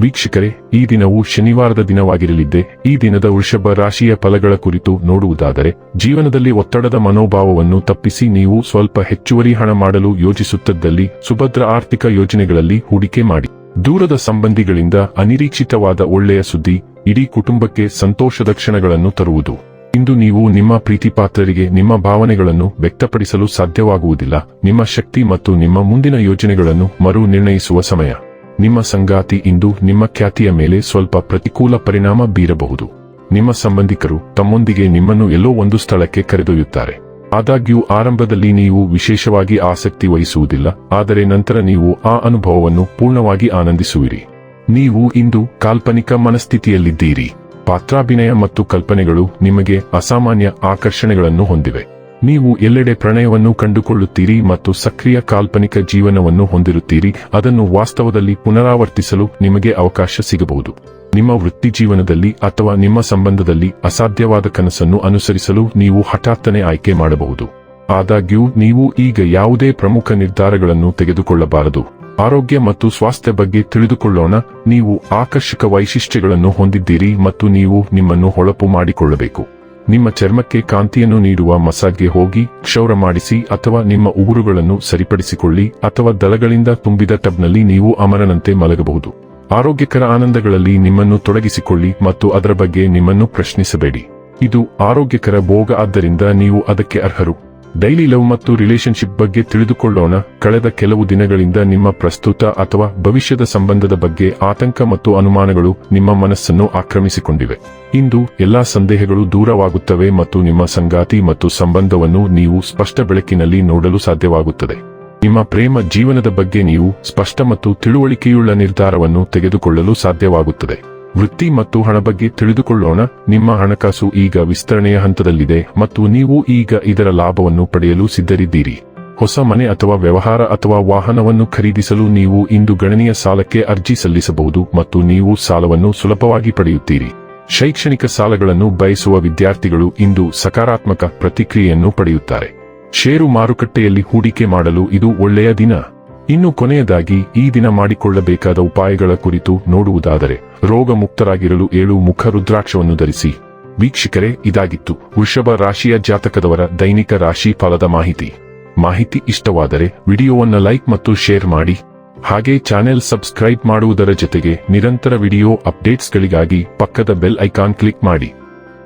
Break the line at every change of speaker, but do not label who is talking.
ವೀಕ್ಷಕರೇ, ಈ ದಿನವು ಶನಿವಾರದ ದಿನವಾಗಿರಲಿದ್ದೆ, ಈ ದಿನದ ವೃಷಭ ರಾಶಿಯ ಫಲಗಳ ಕುರಿತು ನೋಡುವುದಾದರೆ, ಜೀವನದಲ್ಲಿ ಒತ್ತಡದ ಮನೋಭಾವವನ್ನು ತಪ್ಪಿಸಿ ನೀವು ಸ್ವಲ್ಪ ಹೆಚ್ಚುವರಿ ಹಣ ಮಾಡಲು ಯೋಜಿಸುತ್ತಿದ್ದಲ್ಲಿ ಸುಭದ್ರ ಆರ್ಥಿಕ ಯೋಜನೆಗಳಲ್ಲಿ ಹೂಡಿಕೆ ಮಾಡಿ. ದೂರದ ಸಂಬಂಧಿಗಳಿಂದ ಅನಿರೀಕ್ಷಿತವಾದ ಒಳ್ಳೆಯ ಸುದ್ದಿ, ಇಡೀ ಕುಟುಂಬಕ್ಕೆ ಸಂತೋಷದ ಕ್ಷಣಗಳನ್ನು ತರುವುದು. ಇಂದು ನೀವು ನಿಮ್ಮ ಪ್ರೀತಿಪಾತ್ರರಿಗೆ ನಿಮ್ಮ ಭಾವನೆಗಳನ್ನು ವ್ಯಕ್ತಪಡಿಸಲು ಸಾಧ್ಯವಾಗುವುದಿಲ್ಲ, ನಿಮ್ಮ ಶಕ್ತಿ ಮತ್ತು ನಿಮ್ಮ ಮುಂದಿನ ಯೋಜನೆಗಳನ್ನು ಮರು ನಿರ್ಣಯಿಸುವ ಸಮಯ. ನಿಮ್ಮ ಸಂಗಾತಿ ಇಂದು ನಿಮ್ಮ ಖ್ಯಾತಿಯ ಮೇಲೆ ಸ್ವಲ್ಪ ಪ್ರತಿಕೂಲ ಪರಿಣಾಮ ಬೀರಬಹುದು. ನಿಮ್ಮ ಸಂಬಂಧಿಕರು ತಮ್ಮೊಂದಿಗೆ ನಿಮ್ಮನ್ನು ಎಲ್ಲೋ ಒಂದು ಸ್ಥಳಕ್ಕೆ ಕರೆದೊಯ್ಯುತ್ತಾರೆ. ಆದಾಗ್ಯೂ ಆರಂಭದಲ್ಲಿ ನೀವು ವಿಶೇಷವಾಗಿ ಆಸಕ್ತಿ ವಹಿಸುವುದಿಲ್ಲ, ಆದರೆ ನಂತರ ನೀವು ಆ ಅನುಭವವನ್ನು ಪೂರ್ಣವಾಗಿ ಆನಂದಿಸುವಿರಿ. ನೀವು ಇಂದು ಕಾಲ್ಪನಿಕ ಮನಸ್ಥಿತಿಯಲ್ಲಿದ್ದೀರಿ. ಪಾತ್ರಾಭಿನಯ ಮತ್ತು ಕಲ್ಪನೆಗಳು ನಿಮಗೆ ಅಸಾಮಾನ್ಯ ಆಕರ್ಷಣೆಗಳನ್ನು ಹೊಂದಿವೆ. ನೀವು ಎಲ್ಲೆಡೆ ಪ್ರಣಯವನ್ನು ಕಂಡುಕೊಳ್ಳುತ್ತೀರಿ ಮತ್ತು ಸಕ್ರಿಯ ಕಾಲ್ಪನಿಕ ಜೀವನವನ್ನು ಹೊಂದಿರುತ್ತೀರಿ, ಅದನ್ನು ವಾಸ್ತವದಲ್ಲಿ ಪುನರಾವರ್ತಿಸಲು ನಿಮಗೆ ಅವಕಾಶ ಸಿಗಬಹುದು. ನಿಮ್ಮ ವೃತ್ತಿ ಜೀವನದಲ್ಲಿ ಅಥವಾ ನಿಮ್ಮ ಸಂಬಂಧದಲ್ಲಿ ಅಸಾಧ್ಯವಾದ ಕನಸನ್ನು ಅನುಸರಿಸಲು ನೀವು ಹಠಾತ್ತನೆ ಆಯ್ಕೆ ಮಾಡಬಹುದು. ಆದಾಗ್ಯೂ, ನೀವು ಈಗ ಯಾವುದೇ ಪ್ರಮುಖ ನಿರ್ಧಾರಗಳನ್ನು ತೆಗೆದುಕೊಳ್ಳಬಾರದು. ಆರೋಗ್ಯ ಮತ್ತು ಸ್ವಾಸ್ಥ್ಯ ಬಗ್ಗೆ ತಿಳಿದುಕೊಳ್ಳೋಣ, ನೀವು ಆಕರ್ಷಕ ವೈಶಿಷ್ಟ್ಯಗಳನ್ನು ಹೊಂದಿದ್ದೀರಿ ಮತ್ತು ನೀವು ನಿಮ್ಮನ್ನು ಹೊಳಪು ಮಾಡಿಕೊಳ್ಳಬೇಕು. ನಿಮ್ಮ ಚರ್ಮಕ್ಕೆ ಕಾಂತಿಯನ್ನು ನೀಡುವ ಮಸಾಜ್ಗೆ ಹೋಗಿ ಕ್ಷೌರ ಮಾಡಿಸಿ ಅಥವಾ ನಿಮ್ಮ ಉಗುರುಗಳನ್ನು ಸರಿಪಡಿಸಿಕೊಳ್ಳಿ ಅಥವಾ ದಳಗಳಿಂದ ತುಂಬಿದ ಟಬ್ನಲ್ಲಿ ನೀವು ಅಮರನಂತೆ ಮಲಗಬಹುದು. ಆರೋಗ್ಯಕರ ಆನಂದಗಳಲ್ಲಿ ನಿಮ್ಮನ್ನು ತೊಡಗಿಸಿಕೊಳ್ಳಿ ಮತ್ತು ಅದರ ಬಗ್ಗೆ ನಿಮ್ಮನ್ನು ಪ್ರಶ್ನಿಸಬೇಡಿ. ಇದು ಆರೋಗ್ಯಕರ ಭೋಗ ಆದ್ದರಿಂದ ನೀವು ಅದಕ್ಕೆ ಅರ್ಹರು. ಡೈಲಿ ಲವ್ ಮತ್ತು ರಿಲೇಶನ್ಶಿಪ್ ಬಗ್ಗೆ ತಿಳಿದುಕೊಳ್ಳೋಣ. ಕಳೆದ ಕೆಲವು ದಿನಗಳಿಂದ ನಿಮ್ಮ ಪ್ರಸ್ತುತ ಅಥವಾ ಭವಿಷ್ಯದ ಸಂಬಂಧದ ಬಗ್ಗೆ ಆತಂಕ ಮತ್ತು ಅನುಮಾನಗಳು ನಿಮ್ಮ ಮನಸ್ಸನ್ನು ಆಕ್ರಮಿಸಿಕೊಂಡಿವೆ. ಇಂದು ಎಲ್ಲಾ ಸಂದೇಹಗಳು ದೂರವಾಗುತ್ತವೆ ಮತ್ತು ನಿಮ್ಮ ಸಂಗಾತಿ ಮತ್ತು ಸಂಬಂಧವನ್ನು ನೀವು ಸ್ಪಷ್ಟ ಬೆಳಕಿನಲ್ಲಿ ನೋಡಲು ಸಾಧ್ಯವಾಗುತ್ತದೆ. ನಿಮ್ಮ ಪ್ರೇಮ ಜೀವನದ ಬಗ್ಗೆ ನೀವು ಸ್ಪಷ್ಟ ಮತ್ತು ತಿಳುವಳಿಕೆಯುಳ್ಳ ನಿರ್ಧಾರವನ್ನು ತೆಗೆದುಕೊಳ್ಳಲು ಸಾಧ್ಯವಾಗುತ್ತದೆ. ವೃತ್ತಿ ಮತ್ತು ಹಣ ಬಗ್ಗೆ ತಿಳಿದುಕೊಳ್ಳೋಣ. ನಿಮ್ಮ ಹಣಕಾಸು ಈಗ ವಿಸ್ತರಣೆಯ ಹಂತದಲ್ಲಿದೆ ಮತ್ತು ನೀವು ಈಗ ಇದರ ಲಾಭವನ್ನು ಪಡೆಯಲು ಸಿದ್ಧರಿದ್ದೀರಿ. ಹೊಸ ಮನೆ ಅಥವಾ ವ್ಯವಹಾರ ಅಥವಾ ವಾಹನವನ್ನು ಖರೀದಿಸಲು ನೀವು ಇಂದು ಗಣನೀಯ ಸಾಲಕ್ಕೆ ಅರ್ಜಿ ಸಲ್ಲಿಸಬಹುದು ಮತ್ತು ನೀವು ಸಾಲವನ್ನು ಸುಲಭವಾಗಿ ಪಡೆಯುತ್ತೀರಿ. ಶೈಕ್ಷಣಿಕ ಸಾಲಗಳನ್ನು ಬಯಸುವ ವಿದ್ಯಾರ್ಥಿಗಳು ಇಂದು ಸಕಾರಾತ್ಮಕ ಪ್ರತಿಕ್ರಿಯೆಯನ್ನು ಪಡೆಯುತ್ತಾರೆ. ಷೇರು ಮಾರುಕಟ್ಟೆಯಲ್ಲಿ ಹೂಡಿಕೆ ಮಾಡಲು ಇದು ಒಳ್ಳೆಯ ದಿನ. ಇನ್ನು ಕೊನೆಯದಾಗಿ ಈ ದಿನ ಮಾಡಿಕೊಳ್ಳಬೇಕಾದ ಉಪಾಯಗಳ ಕುರಿತು ನೋಡುವುದಾದರೆ ರೋಗ ಮುಕ್ತರಾಗಿರಲು ಏಳು ಮುಖ ರುದ್ರಾಕ್ಷವನ್ನು ಧರಿಸಿ. ವೀಕ್ಷಕರೇ, ಇದಾಗಿತ್ತು. ವೃಷಭ ರಾಶಿಯ ಜಾತಕದವರ ದೈನಿಕ ರಾಶಿ ಫಲದ ಮಾಹಿತಿ. ಮಾಹಿತಿ ಇಷ್ಟವಾದರೆ ವಿಡಿಯೋವನ್ನು ಲೈಕ್ ಮತ್ತು ಶೇರ್ ಮಾಡಿ. ಹಾಗೆ ಚಾನೆಲ್ ಸಬ್ಸ್ಕ್ರೈಬ್ ಮಾಡುವುದರ ಜೊತೆಗೆ ನಿರಂತರ ವಿಡಿಯೋ ಅಪ್ಡೇಟ್ಸ್ಗಳಿಗಾಗಿ ಪಕ್ಕದ ಬೆಲ್ ಐಕಾನ್ ಕ್ಲಿಕ್ ಮಾಡಿ.